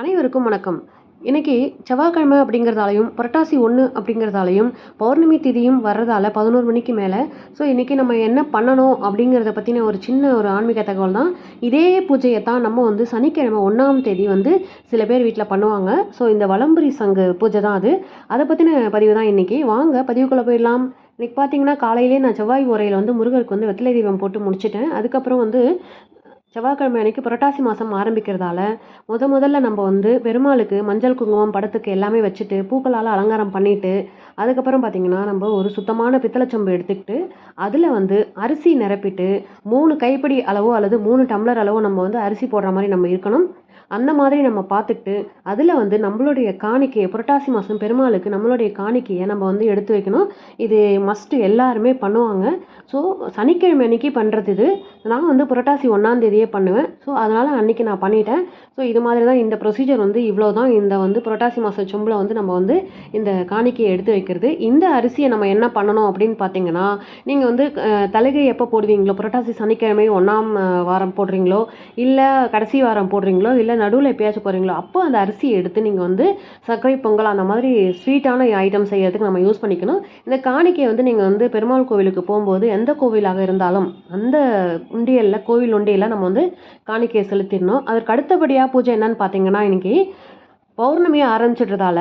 அனைவருக்கும் வணக்கம். இன்னைக்கு செவ்வாய்க்கிழமை அப்படிங்கிறதாலையும் புரட்டாசி ஒன்று அப்படிங்கிறதாலையும் பௌர்ணமி திதியும் வர்றதால பதினோரு மணிக்கு மேலே. ஸோ இன்றைக்கி நம்ம என்ன பண்ணணும் அப்படிங்கிறத பற்றின ஒரு சின்ன ஒரு ஆன்மீக தகவல் தான். இதே பூஜையை தான் நம்ம வந்து சனிக்கிழமை ஒன்றாம் தேதி வந்து சில பேர் வீட்டில் பண்ணுவாங்க. ஸோ இந்த வளம்புரி சங்கு பூஜை தான் அது. அதை பற்றின பதிவு தான் இன்றைக்கி வாங்க பதிவுக்குள்ளே போயிடலாம். இன்றைக்கி பார்த்தீங்கன்னா காலையிலே நான் செவ்வாய் உரையில் வந்து முருகருக்கு வந்து வெத்திலை தீபம் போட்டு முடிச்சிட்டேன். அதுக்கப்புறம் வந்து செவ்வாய்க்கிழமை அன்னைக்கு புரட்டாசி மாதம் ஆரம்பிக்கிறதால முத முதல்ல நம்ம வந்து பெருமாளுக்கு மஞ்சள் குங்குமம் படத்துக்கு எல்லாமே வச்சுட்டு பூக்களால் அலங்காரம் பண்ணிவிட்டு அதுக்கப்புறம் பார்த்திங்கன்னா நம்ம ஒரு சுத்தமான பித்தளைச்சொம்பு எடுத்துக்கிட்டு அதில் வந்து அரிசி நிரப்பிட்டு மூணு கைப்பிடி அளவோ அல்லது மூணு டம்ளர் அளவோ நம்ம வந்து அரிசி போடுற மாதிரி நம்ம இருக்கணும். அந்த மாதிரி நம்ம பார்த்துக்கிட்டு அதில் வந்து நம்மளுடைய காணிக்கையை புரட்டாசி மாதம் பெருமாளுக்கு நம்மளுடைய காணிக்கையை நம்ம வந்து எடுத்து வைக்கணும். இது மஸ்ட்டு எல்லாருமே பண்ணுவாங்க. ஸோ சனிக்கிழமை அன்னைக்கு பண்ணுறது இது. நான் வந்து புரட்டாசி ஒன்றாந்தேதியே பண்ணுவேன். ஸோ அதனால் அன்றைக்கி நான் பண்ணிட்டேன். ஸோ இது மாதிரி தான் இந்த ப்ரொசீஜர் வந்து இவ்வளோ தான் இந்த வந்து புரட்டாசி மாத சொம்பில் வந்து நம்ம வந்து இந்த காணிக்கையை எடுத்து வைக்கிறது. இந்த அரிசியை நம்ம என்ன பண்ணணும் அப்படின்னு பார்த்தீங்கன்னா நீங்கள் வந்து தலுகை எப்போ போடுவீங்களோ? புரட்டாசி சனிக்கிழமை ஒன்றாம் வாரம் போடுறீங்களோ? இல்லை கடைசி வாரம் போடுறீங்களோ? இல்லை நடுவில் எப்பயாச்சும் போகிறீங்களோ அப்போ அந்த அரிசியை எடுத்து நீங்கள் வந்து சர்க்கரை பொங்கல் அந்த மாதிரி ஸ்வீட்டான ஐட்டம் செய்யறதுக்கு நம்ம யூஸ் பண்ணிக்கணும். இந்த காணிக்கையை வந்து நீங்கள் வந்து பெருமாள் கோவிலுக்கு போகும்போது எந்த கோவிலாக இருந்தாலும் அந்த உண்டியலில் கோவில் உண்டியலில் நம்ம வந்து காணிக்கையை செலுத்திடணும். அதற்கு அடுத்தபடியாக பூஜை என்னன்னு பார்த்தீங்கன்னா இன்றைக்கி பௌர்ணமி ஆரம்பிச்சிடுறதால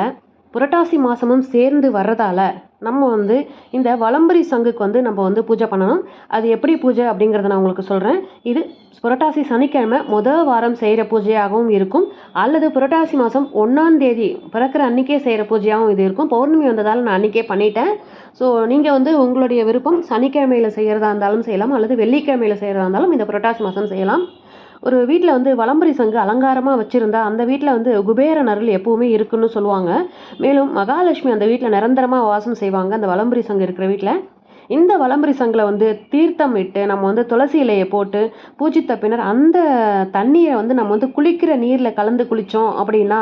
புரட்டாசி மாதமும் சேர்ந்து வர்றதால நம்ம வந்து இந்த வளம்பரி சங்குக்கு வந்து நம்ம வந்து பூஜை பண்ணணும். அது எப்படி பூஜை அப்படிங்கிறத நான் உங்களுக்கு சொல்கிறேன் இது புரட்டாசி சனிக்கிழமை முதல் வாரம் செய்கிற பூஜையாகவும் இருக்கும். அல்லது புரட்டாசி மாதம் ஒன்றாம் தேதி பிறக்கிற அன்றைக்கே செய்கிற பூஜையாகவும் இது இருக்கும். பௌர்ணமி வந்ததால் நான் அன்றைக்கே பண்ணிட்டேன். ஸோ நீங்கள் வந்து உங்களுடைய விருப்பம் சனிக்கிழமையில் செய்கிறதா இருந்தாலும் செய்யலாம். அல்லது வெள்ளிக்கிழமையில் செய்கிறதா இருந்தாலும் இந்த புரட்டாசி மாதம் செய்யலாம். ஒரு வீட்டில் வந்து வலம்புரி சங்கு அலங்காரமாக வச்சுருந்தா அந்த வீட்டில் வந்து குபேரன் அருள் எப்போவுமே இருக்குன்னு சொல்லுவாங்க. மேலும் மகாலட்சுமி அந்த வீட்டில் நிரந்தரமாக வாசம் செய்வாங்க அந்த வலம்புரி சங்கு இருக்கிற வீட்டில் இந்த வலம்புரி சங்கில் வந்து தீர்த்தம் விட்டு நம்ம வந்து துளசி இலையை போட்டு பூஜித்த பின்னர் அந்த தண்ணியை வந்து நம்ம வந்து குளிக்கிற நீரில் கலந்து குளித்தோம் அப்படின்னா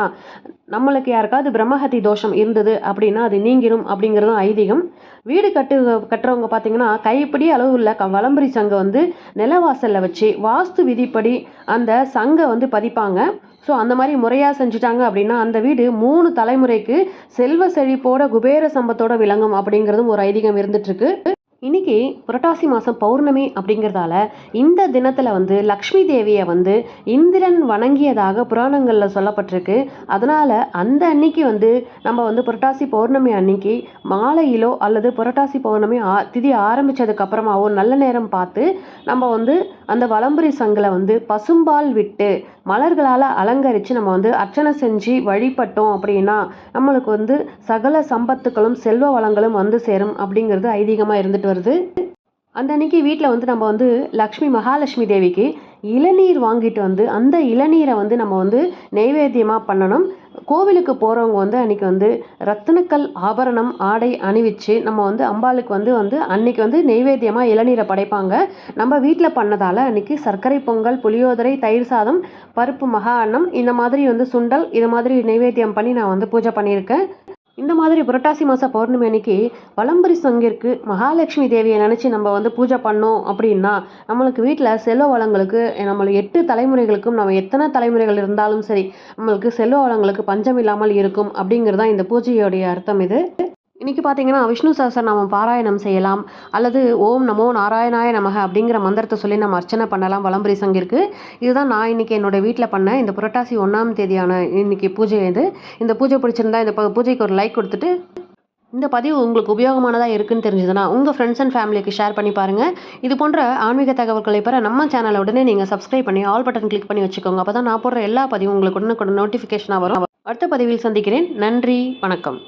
நம்மளுக்கு யாருக்காவது பிரம்மஹத்தி தோஷம் இருந்தது அப்படின்னா அது நீங்கிரும் அப்படிங்கிறதும் ஐதீகம். வீடு கட்டு கட்டுறவங்க பார்த்தீங்கன்னா கைப்பிடி அளவு உள்ள க வளம்பரி சங்கை வந்து நிலவாசலில் வச்சு வாஸ்து விதிப்படி அந்த சங்கை வந்து பதிப்பாங்க. ஸோ அந்த மாதிரி முறையாக செஞ்சுட்டாங்க அப்படின்னா அந்த வீடு மூணு தலைமுறைக்கு செல்வ செழிப்போட குபேர சம்பத்தோட விளங்கும் அப்படிங்கிறதும் ஒரு ஐதீகம் இருந்துட்டுருக்கு. இன்னைக்கு புரட்டாசி மாதம் பௌர்ணமி அப்படிங்கிறதால இந்த தினத்தில் வந்து லக்ஷ்மி தேவியை வந்து இந்திரன் வணங்கியதாக புராணங்களில் சொல்லப்பட்டிருக்கு. அதனால் அந்த அன்னைக்கு வந்து நம்ம வந்து புரட்டாசி பௌர்ணமி அன்னைக்கு மாலையிலோ அல்லது புரட்டாசி பௌர்ணமி ஆ திதி ஆரம்பித்ததுக்கப்புறமாவோ நல்ல நேரம் பார்த்து நம்ம வந்து அந்த வலம்புரி சங்கில் வந்து பசும்பால் விட்டு மலர்களால் அலங்கரித்து நம்ம வந்து அர்ச்சனை செஞ்சு வழிபட்டோம் அப்படின்னா நம்மளுக்கு வந்து சகல சம்பத்துக்களும் செல்வ வளங்களும் வந்து சேரும் அப்படிங்கிறது ஐதீகமாக இருந்துட்டு வருது. அந்த அன்னைக்கு வீட்டில் வந்து நம்ம வந்து லக்ஷ்மி மகாலட்சுமி தேவிக்கு இளநீர் வாங்கிட்டு வந்து அந்த இளநீரை வந்து நம்ம வந்து நெய்வேத்தியமாக பண்ணணும். கோவிலுக்கு போகிறவங்க வந்து அன்றைக்கி வந்து ரத்தினக்கல் ஆபரணம் ஆடை அணிவிச்சு நம்ம வந்து அம்பாளுக்கு வந்து வந்து அன்றைக்கி வந்து நெய்வேத்தியமாக இளநீரை படைப்பாங்க. நம்ம வீட்டில் பண்ணதால் அன்றைக்கி சர்க்கரை பொங்கல் புளியோதரை தயிர் சாதம் பருப்பு மகா அன்னம் இந்த மாதிரி வந்து சுண்டல் இது மாதிரி நெய்வேத்தியம் பண்ணி நான் வந்து பூஜை பண்ணியிருக்கேன். இந்த மாதிரி புரட்டாசி மாத பௌர்ணமி அன்னைக்கு வலம்பரி சங்கிற்கு மகாலட்சுமி தேவியை நினச்சி நம்ம வந்து பூஜை பண்ணோம் அப்படின்னா நம்மளுக்கு வீட்டில் செல்வ வளங்களுக்கு நம்மளுக்கு எட்டு தலைமுறைகளுக்கும் நம்ம எத்தனை தலைமுறைகள் இருந்தாலும் சரி நம்மளுக்கு செல்வ வளங்களுக்கு பஞ்சம் இல்லாமல் இருக்கும் அப்படிங்கிறது தான் இந்த பூஜையோடைய அர்த்தம் இது. இன்றைக்கி பார்த்தீங்கன்னா விஷ்ணு சஹஸ்ரநாமம் பாராயணம் செய்யலாம். அல்லது ஓம் நமோ நாராயணாய நமக அப்படிங்கிற மந்திரத்தை சொல்லி நம்ம அர்ச்சனை பண்ணலாம். வலம்புரி சங்கிற்கு இதுதான் நான் இன்றைக்கி என்னோடய வீட்டில் பண்ணேன் இந்த புரட்டாசி ஒன்றாம் தேதியான இன்றைக்கி பூஜை இது. இந்த பூஜை பிடிச்சிருந்தா இந்த பூஜைக்கு ஒரு லைக் கொடுத்துட்டு இந்த பதிவு உங்களுக்கு உபயோகமானதாக இருக்குன்னு தெரிஞ்சதுன்னா உங்கள் ஃப்ரெண்ட்ஸ் அண்ட் ஃபேமிலிக்கு ஷேர் பண்ணி பாருங்கள் இது போன்ற ஆன்மீக தகவல்களை பெற நம்ம சேனலை உடனே நீங்கள் சப்ஸ்கிரைப் பண்ணி ஆல் பட்டன் கிளிக் பண்ணி வச்சுக்கோங்க. அப்போ தான் நான் போடுற எல்லா பதிவும் உங்களுக்கு உடனுக்குடன் நோட்டிஃபிகேஷனாக வரும். அடுத்த பதிவில் சந்திக்கிறேன். நன்றி. வணக்கம்.